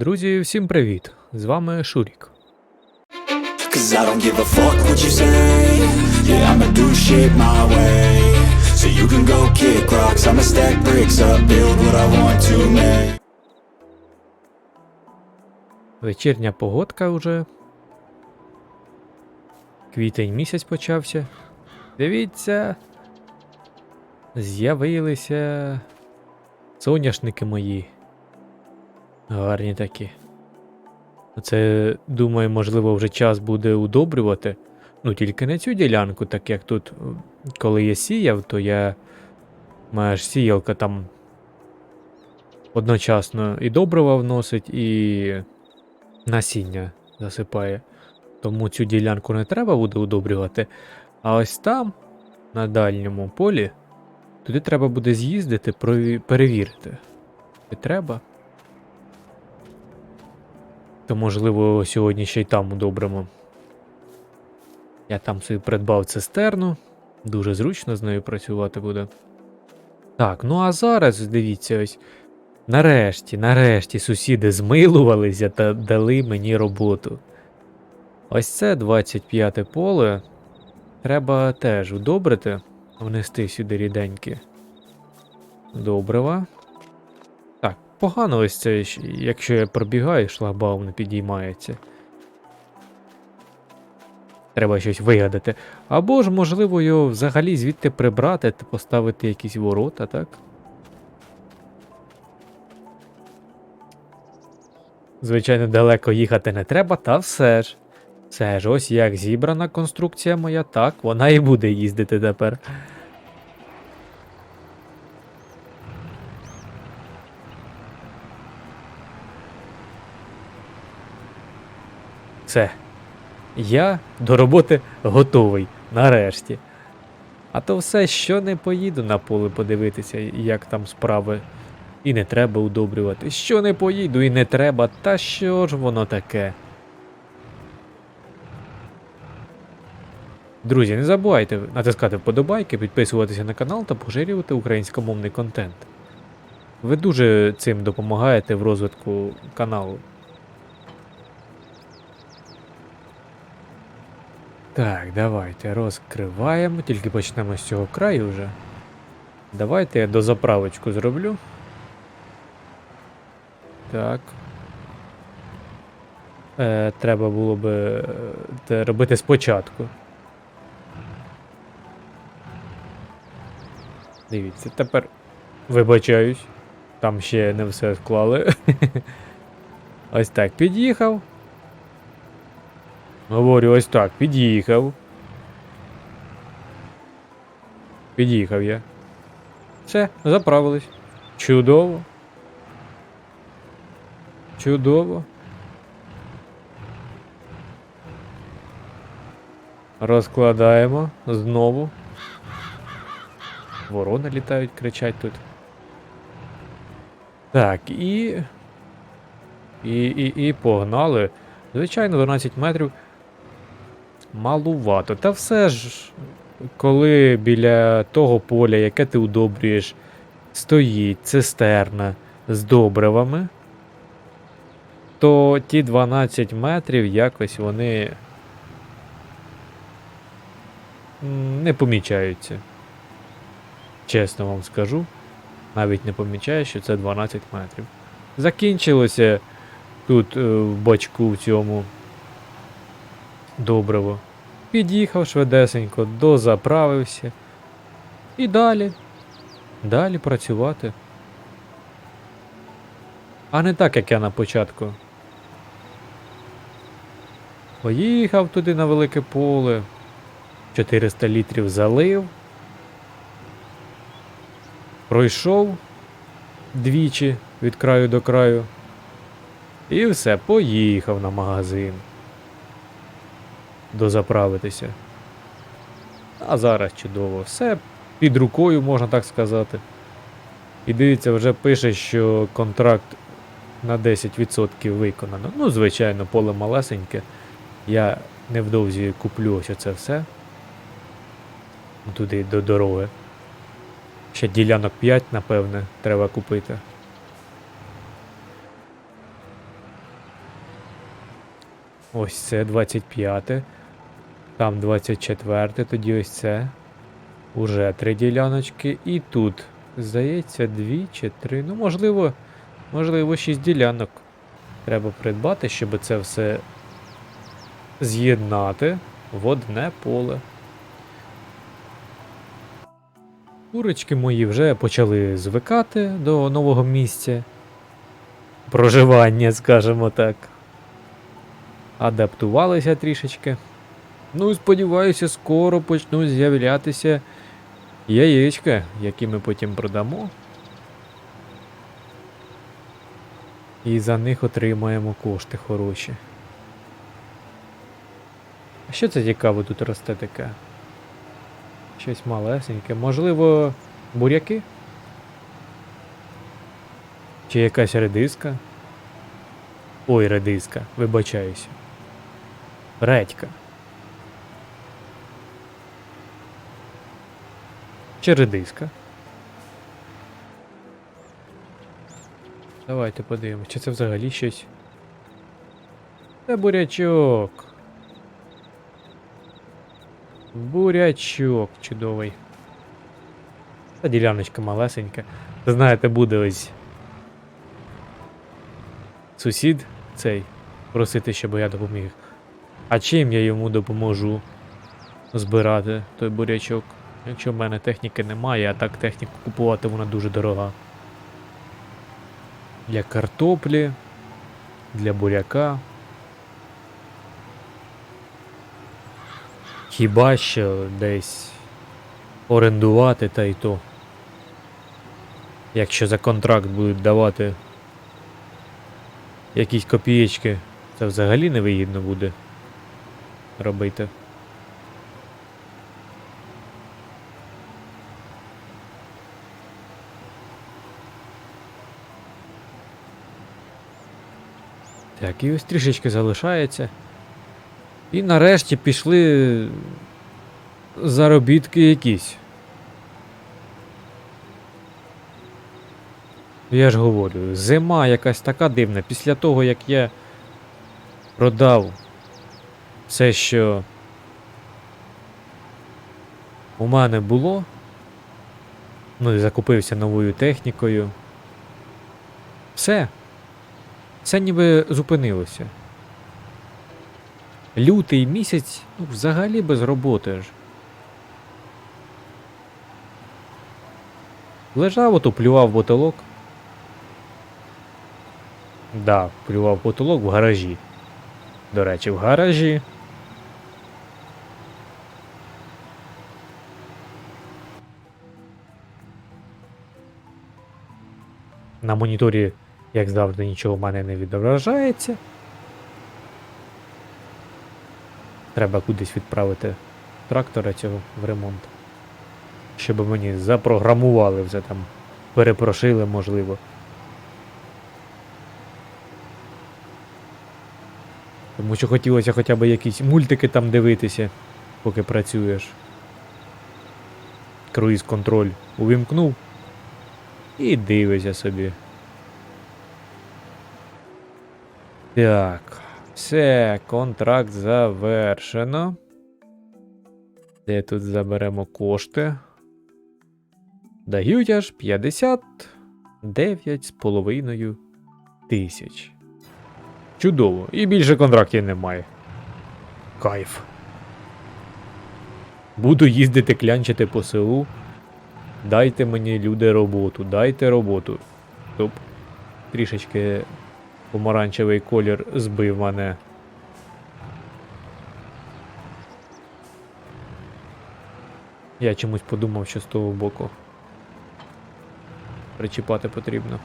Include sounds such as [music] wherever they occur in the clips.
Друзі, всім привіт! З вами Шурік. Вечірня погодка вже. Квітень місяць почався. Дивіться. З'явилися соняшники мої. Гарні такі. Це, думаю, можливо, вже час буде удобрювати. Ну, тільки не цю ділянку, так як тут, коли я сіяв, то я. Моя ж сіялка там одночасно і добрива вносить, і насіння засипає. Тому цю ділянку не треба буде удобрювати. А ось там, на дальньому полі, туди треба буде з'їздити, перевірити. І треба. То, можливо, сьогодні ще й там удобримо. Я там собі придбав цистерну. Дуже зручно з нею працювати буде. Так, ну а зараз, дивіться, ось. Нарешті, нарешті сусіди змилувалися та дали мені роботу. Ось це 25 поле. Треба теж удобрити, внести сюди ріденькі добрива. Погано ось це, якщо я пробігаю, шлагбаум не підіймається. Треба щось вигадати. Або ж, можливо, його взагалі звідти прибрати та поставити якісь ворота, так? Звичайно, далеко їхати не треба, та все ж. Все ж, ось як зібрана конструкція моя, так, вона і буде їздити тепер. Все. Я до роботи готовий, нарешті. А то все, що не поїду на поле подивитися, як там справи. І не треба удобрювати. Що не поїду і не треба, та що ж воно таке? Друзі, не забувайте натискати вподобайки, підписуватися на канал та поширювати українськомовний контент. Ви дуже цим допомагаєте в розвитку каналу. Так, давайте розкриваємо, тільки почнемо з цього краю вже. Давайте я дозаправочку зроблю. Так. Е, треба було би е, те робити спочатку. Дивіться, тепер вибачаюсь. Там ще не все склали. [laughs] Ось так, під'їхав. Говорю, ось так, під'їхав. Під'їхав я. Все, заправились. Чудово. Чудово. Розкладаємо знову. Ворони літають, кричать тут. Так, і. І, і, і погнали. Звичайно, 12 метрів. Малувато. Та все ж, коли біля того поля, яке ти удобрюєш, стоїть цистерна з добривами, то ті 12 метрів якось вони не помічаються. Чесно вам скажу, навіть не помічаю, що це 12 метрів. Закінчилося тут е, в бачку в цьому добриво. Під'їхав швидесенько, дозаправився. І далі. Далі працювати. А не так, як я на початку. Поїхав туди на велике поле. 400 літрів залив. Пройшов двічі від краю до краю. І все, поїхав на магазин. Дозаправитися. А зараз чудово. Все під рукою, можна так сказати. І дивіться, вже пише, що контракт на 10% виконано. Ну, звичайно, поле малесеньке. Я невдовзі куплю ось це все. Туди до дороги. Ще ділянок 5, напевне, треба купити. Ось це 25. Там 24, тоді ось це. Уже три діляночки. І тут, здається, дві чи три. Ну, можливо, можливо, шість ділянок. Треба придбати, щоб це все з'єднати в одне поле. Курочки мої вже почали звикати до нового місця. Проживання, скажімо так. Адаптувалися трішечки. Ну, сподіваюся, скоро почнуть з'являтися яєчка, які ми потім продамо. І за них отримаємо кошти хороші. А що це цікаво тут росте таке? Щось малесеньке. Можливо, буряки? Чи якась редиска? Ой, редиска, вибачаюся. Редька. Чи редиска? Давайте подивимось, чи це взагалі щось. Це бурячок. Бурячок чудовий. Та діляночка малесенька. Знаєте, буде ось. Сусід цей просити, щоб я допоміг. А чим я йому допоможу збирати той бурячок? Якщо в мене техніки немає, а так техніку купувати вона дуже дорога. Для картоплі, для буряка. Хіба що десь орендувати та й то. Якщо за контракт будуть давати якісь копієчки, це взагалі невигідно буде робити. Так, і ось трішечки залишається. І нарешті пішли заробітки якісь. Я ж говорю, зима якась така дивна. Після того, як я продав все, що у мене було, ну і закупився новою технікою. Все. Все ніби зупинилося. Лютий місяць ну, взагалі без роботи ж. Лежав, ото плював потолок. Да, плював потолок в гаражі. До речі, в гаражі. На моніторі, як завжди, нічого в мене не відображається. Треба кудись відправити трактора цього в ремонт. Щоб мені запрограмували вже там, перепрошили, можливо. Тому що хотілося хоча б якісь мультики там дивитися, поки працюєш. Круїз контроль увімкнув і дивишся собі. Так. Все, контракт завершено. Де тут заберемо кошти? Дають аж 59,5 тисяч. Чудово. І більше контрактів немає. Кайф. Буду їздити клянчити по селу. Дайте мені, люди, роботу, дайте роботу. Стоп. Трішечки помаранчевий колір збив мене. Я чомусь подумав, що з того боку. Причіпати потрібно.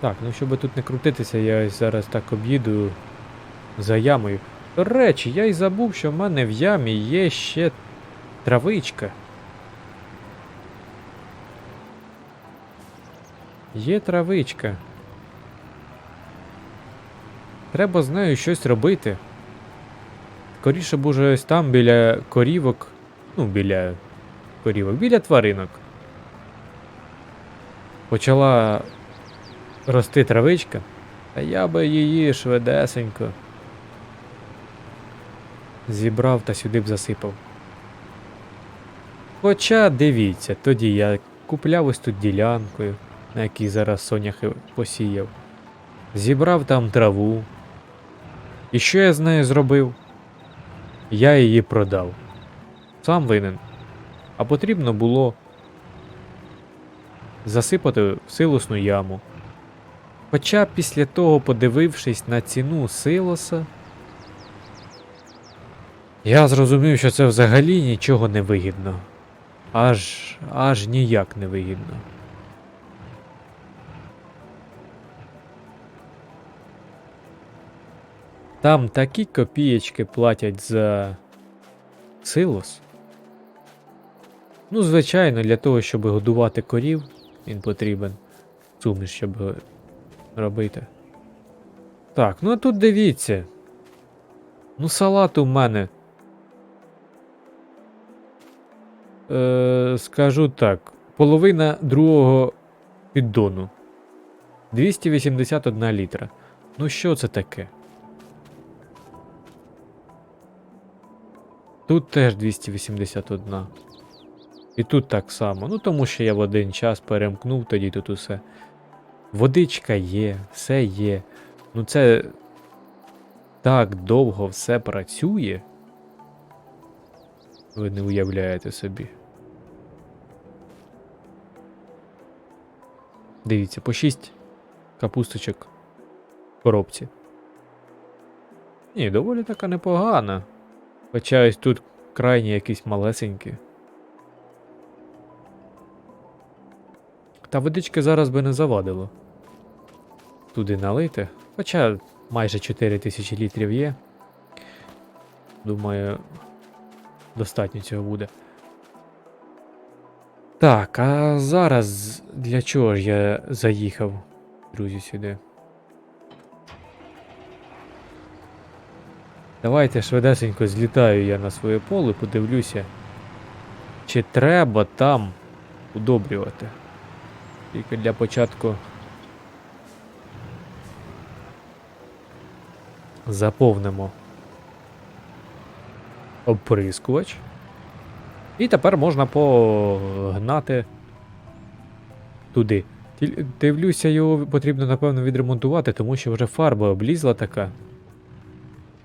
Так, ну щоб тут не крутитися, я зараз так об'їду за ямою. До речі, я й забув, що в мене в ямі є ще травичка. Є травичка. Треба з нею щось робити. Скоріше б уже ось там біля корівок. Ну, біля корівок, біля тваринок. Почала рости травичка, а я би її швидесенько зібрав та сюди б засипав. Хоча дивіться, тоді я купляв ось тут ділянкою, на якій зараз соняхи посіяв. Зібрав там траву. І що я з нею зробив? Я її продав. Сам винен. А потрібно було засипати в силосну яму. Хоча після того, подивившись на ціну силоса, я зрозумів, що це взагалі нічого не вигідно. Аж аж ніяк не вигідно. Там такі копієчки платять за силос. Ну, звичайно, для того, щоб годувати корів, він потрібен. Суміш, щоб робити. Так, ну а тут дивіться. Ну, салат у мене. Е, скажу так, половина другого піддону. 281 літра. Ну що це таке? Тут теж 281. І тут так само. Ну тому що я в один час перемкнув тоді тут усе. Водичка є, все є. Ну це так довго все працює. Ви не уявляєте собі. Дивіться, по 6 капусточок в коробці. Ні, доволі така непогана. Хоча ось тут крайні якісь малесенькі. Та водички зараз би не завадило. Туди налити. Хоча майже 4 тисячі літрів є. Думаю, достатньо цього буде. Так, а зараз для чого ж я заїхав, друзі, сюди? Давайте швидесенько злітаю я на своє поле, подивлюся, чи треба там удобрювати. Тільки для початку заповнимо оприскувач. І тепер можна погнати туди. Дивлюся, його потрібно, напевно, відремонтувати, тому що вже фарба облізла така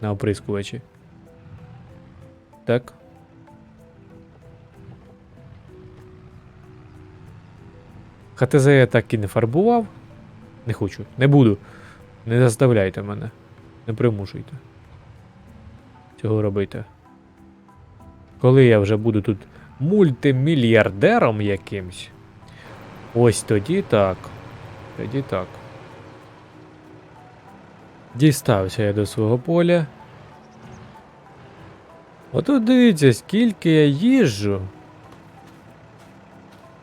на оприскувачі. Так. ХТЗ я так і не фарбував. Не хочу, не буду. Не заставляйте мене. Не примушуйте. Цього робити. Коли я вже буду тут мультимільярдером якимсь. Ось тоді так. Тоді так. Дістався я до свого поля. Отут дивіться, скільки я їжджу.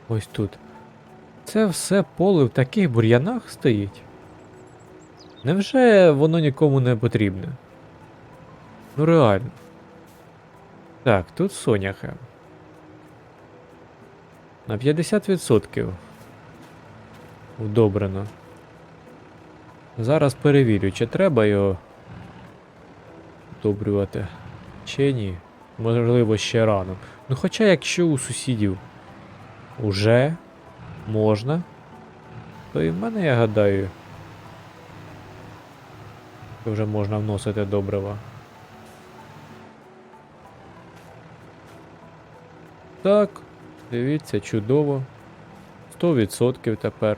Ось тут. Це все поле в таких бур'янах стоїть. Невже воно нікому не потрібне? Ну реально. Так, тут соняхи. На 50% вдобрено. Зараз перевірю, чи треба його вдобрювати, чи ні. Можливо, ще рано. Ну хоча якщо у сусідів уже можна, то і в мене, я гадаю, вже можна вносити добрива. Так, дивіться, чудово. 100% тепер.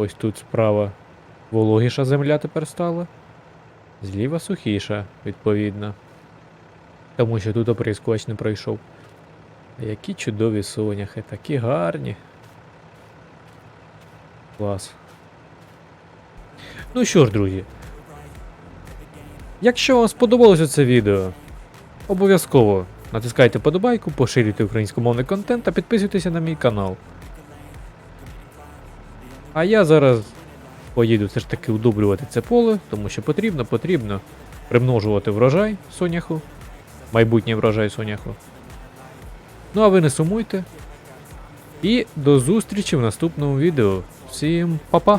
Ось тут справа вологіша земля тепер стала. Зліва сухіша, відповідно. Тому що тут оприскувач не пройшов. Які чудові соняхи, такі гарні. Клас. Ну що ж, друзі. Якщо вам сподобалося це відео, обов'язково натискайте подобайку, поширюйте українськомовний контент та підписуйтеся на мій канал. А я зараз поїду все ж таки удобрювати це поле, тому що потрібно, потрібно примножувати врожай соняху, майбутній врожай соняху. Ну а ви не сумуйте. І до зустрічі в наступному відео. Всім па-па!